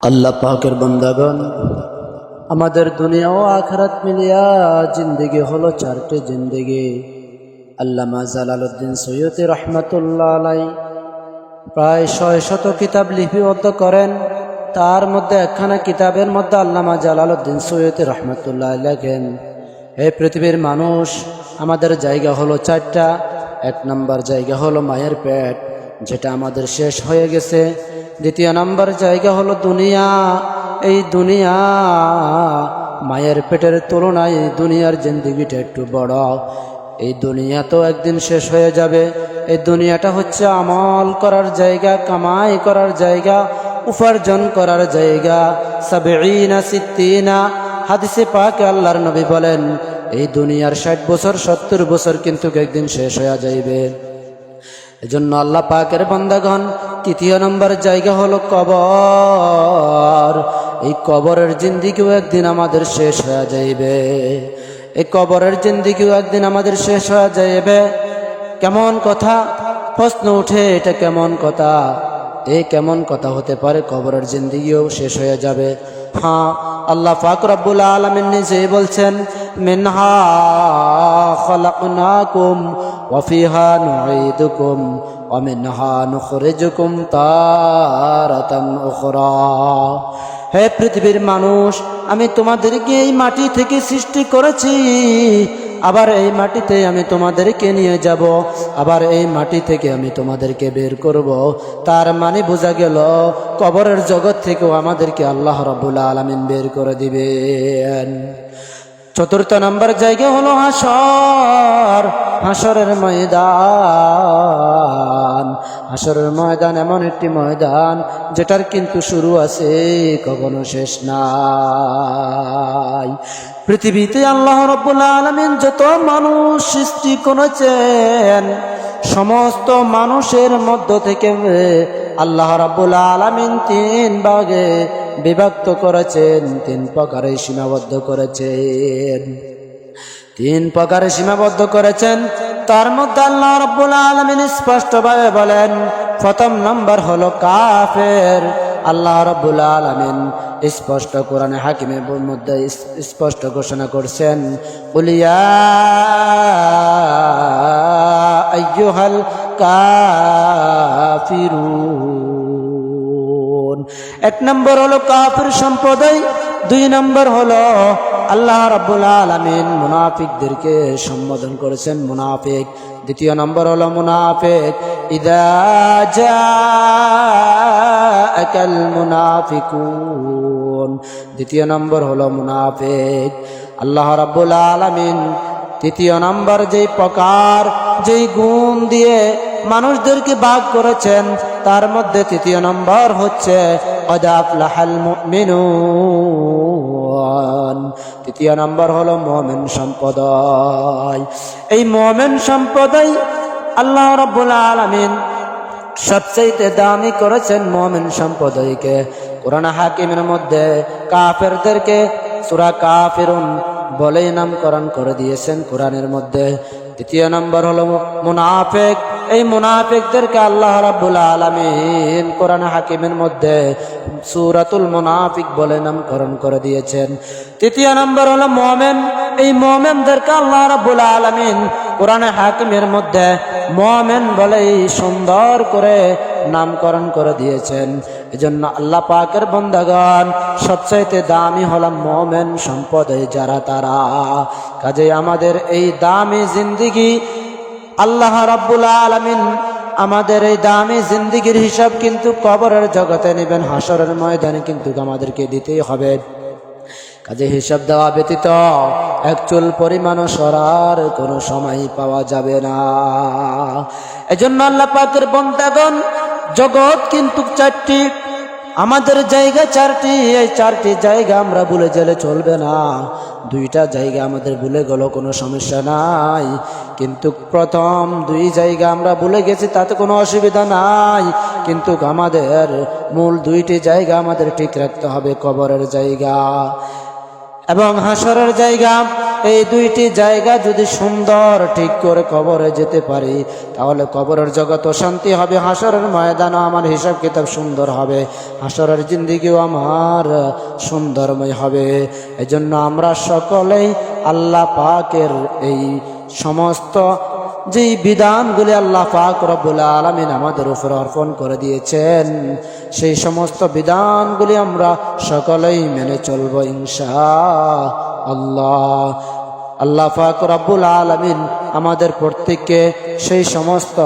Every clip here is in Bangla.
আল্লাহ পাকের বন্দাগণ, আমাদের দুনিয়া ও আখরাত মিলিয়া জিন্দেগি হলো চারটে জিন্দেগি। আল্লামা জালালউদ্দিন সৈয়দ রহমতুল্লাহ আলাই প্রায় ছয় শত কিতাব লিপিবদ্ধ করেন। তার মধ্যে একখানা কিতাবের মধ্যে আল্লামা জালালউদ্দিন সৈয়দ রহমতুল্লাহ লেখেন, হে পৃথিবীর মানুষ, আমাদের জায়গা হলো চারটা। এক নম্বর জায়গা হলো মায়ের পেট, যেটা আমাদের শেষ হয়ে গেছে। দ্বিতীয় নম্বর জায়গা হলো দুনিয়া। এই দুনিয়া মায়ের পেটের তুলনায় এই দুনিয়ার জিন্দিগিটা একটু বড়। এই দুনিয়া তো একদিন শেষ হয়ে যাবে। এই দুনিয়াটা হচ্ছে আমল করার জায়গা, কামাই করার জায়গা, উপার্জন করার জায়গা। সাবেইনা সিদ্দিনা হাদিসে পাকে আল্লাহর নবী বলেন, এই দুনিয়ার ষাট বছর, সত্তর বছর কিন্তু একদিন শেষ হয়ে যাইবে। এজন্য আল্লাহ পাকের বান্দাগণ, তৃতীয় নম্বর জায়গা হলো কবর। এই কবরের জিন্দিগিও একদিন আমাদের শেষ হয়ে যাইবে। এই কবরের জিন্দিগিও একদিন আমাদের শেষ হয়ে যাইবে। কেমন কথা? প্রশ্ন উঠে, এটা কেমন কথা? এই কেমন কথা হতে পারে? কবরের জিন্দিগিও শেষ হয়ে যাবে। হ্যাঁ আল্লাহ পাক রব্বুল আলমিন নিজে বলছেন, মিনহা খলাকনাকুম ওয়াফিহা নুঈদুকুম ওয়ামিনহা নুখরিজুকুম তারাতান উখরা। হে পৃথিবীর মানুষ, আমি তোমাদেরকে এই মাটি থেকে সৃষ্টি করেছি। আবার এই মাটিতে আমি তোমাদেরকে নিয়ে যাব। আবার এই মাটি থেকে আমি তোমাদেরকে বের করব। তার মানে বোঝা গেল, কবরের জগৎ থেকেও আমাদেরকে আল্লাহ রব্বুল আলমিন বের করে দিবেন। চতুর্থ নম্বর জায়গা হলো হাসর হাসরের ময়দান। হাসরের ময়দান এমন একটি ময়দান, যেটার কিন্তু শুরু আছে কখনো শেষ নাই। পৃথিবীতে আল্লাহ রব্বুল আলমিন যত মানুষ সৃষ্টি করেছেন, সমস্ত মানুষের মধ্য থেকে আল্লাহ রাব্বুল আলামিন তিন ভাগে বিভক্ত করেছেন, তিন প্রকারে সীমাবদ্ধ করেছেন। তিন প্রকারে সীমাবদ্ধ করেছেন। তার মধ্যে আল্লাহ রাব্বুল আলামিন স্পষ্টভাবে বলেন, প্রথম নম্বর হলো কাফের। আল্লাহ রাব্বুল আলামিন স্পষ্ট কোরআনে হাকিমের মধ্যে স্পষ্ট ঘোষণা করছেন বলিয়া আইয়ুহাল কাফিরুন। এক নম্বর হলো কাফির সম্প্রদায়, দুই নম্বর হলো আল্লাহ রাব্বুল আলামিন মুনাফিকদেরকে সম্বোধন করেছেন, মুনাফিক। দ্বিতীয় নম্বর হলো মুনাফিক। ইদা জাআকাল মুনাফিকুন দ্বিতীয় নম্বর হলো মুনাফিক। আল্লাহ রাব্বুল আলামিন তৃতীয় নম্বর যেই প্রকার, যেই গুণ দিয়ে মানুষদেরকে ভাগ করেছেন, তার মধ্যে তৃতীয় নম্বর হচ্ছে মিনুন তৃতীয় নম্বর হলো মোমেন সম্প্রদায়। এই মোমেন সম্প্রদায় আল্লাহ রব্বুল আলমিন সবচেয়ে দামি করেছেন মোমেন সম্প্রদায়কে। কোরআন হাকিমের মধ্যে কাফেরদেরকে সুরা কাফিরুন বলেই নামকরণ করে দিয়েছেন কোরআনের মধ্যে। দ্বিতীয় নম্বর হলো মুনাফেক। এই মুনাফিকদেরকে আল্লাহ রাব্বুল আলামিন কোরআন হাকিমের মধ্যে সূরাতুল মুনাফিক বলে নামকরণ করে দিয়েছেন। তৃতীয় নম্বর হলো মুমিন। এই মুমিনদেরকে আল্লাহ রাব্বুল আলামিন কোরআন হাকিমের মধ্যে মুমিন বলেই সুন্দর করে নামকরণ করে দিয়েছেন। এজন্য আল্লাহ পাকের বন্দাগণ, সবচাইতে দামি হলাম মোমেন সম্পদে যারা তারা। কাজে আমাদের এই দামি জিন্দিগি আল্লাহ রাব্বুল আলমিন আমাদের এই দামি জিন্দিগির হিসাব কিন্তু কবরের জগতে নেবেন হাসরের ময়দানে কিন্তু আমাদেরকে দিতেই হবে। কাজে হিসাব দেওয়া ব্যতীত এক চুল পরিমাণও সরার কোনো সময় পাওয়া যাবে না। এজন্য আল্লাহ পাকের বন্দাগণ, জগৎ কিন্তু চারটি, আমাদের জায়গা চারটি, এই চারটি জায়গা আমরা ভুলে গেলে চলবে না। দুইটা জায়গা আমাদের ভুলে গেল কোনো সমস্যা নাই। কিন্তু প্রথম দুই জায়গা আমরা ভুলে গেছি, তাতে কোনো অসুবিধা নাই। কিন্তু আমাদের মূল দুইটি জায়গা আমাদের ঠিক রাখতে হবে, কবরের জায়গা। এবং হাসরের জায়গা, এই দুইটি জায়গা যদি সুন্দর ঠিক করে কবরে যেতে পারি, তাহলে কবরের জগৎ শান্তি হবে, হাসরের ময়দানও আমার হিসাব কিতাব সুন্দর হবে, হাসরের জিন্দিগিও আমার সুন্দরময় হবে। এজন্য আমরা সকলেই আল্লাহ পাকের এই সমস্ত যেই বিধানগুলি আল্লাহ পাক রব্বুল আলমিন আমাদের উপর অর্পণ করে দিয়েছেন, সেই সমস্ত বিধানগুলি আমরা সকলেই মেনে চলব ইনশা আল্লাহ আল্লাহ পাক রব্বুল আলমিন আমাদের প্রত্যেককে সেই সমস্ত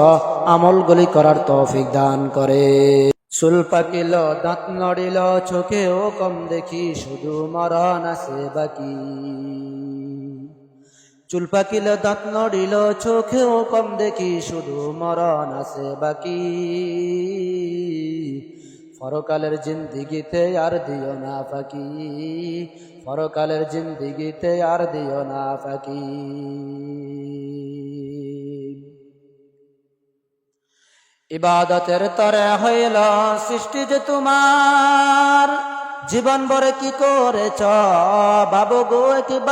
আমলগুলি করার তৌফিক দান করে। চুল পাকিল, দাঁত নড়িল, চোখেও কম দেখি, শুধু মরণ আছে বাকি। চুল পাকিল, দাঁত নড়িল, চোখেও কম দেখি শুধু মরণ আছে বাকি। পরকালের জিন্দিগিতে আর দিও না ফাঁকি। পরকালের জিন্দিগিতে আর দিও না ফাঁকি। ইবাদতের তরে হইল সৃষ্টি যে তোমার। জীবন ভরে কি করেছ? বাবু গো একবার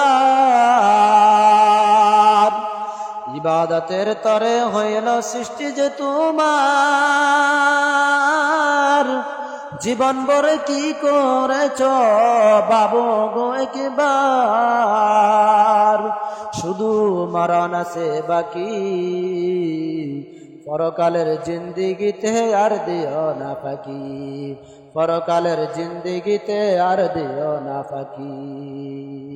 ইবাদতের তরে হইল সৃষ্টি যে তোমার। জীবন ভরে কি করেছ? বাবু গো একবার শুধু মরণ আছে বাকি। পরকালের জিন্দিগিতে আর দিও না ফাঁকি। পরকালের জিন্দিগিতে আর দিও না ফাঁকি।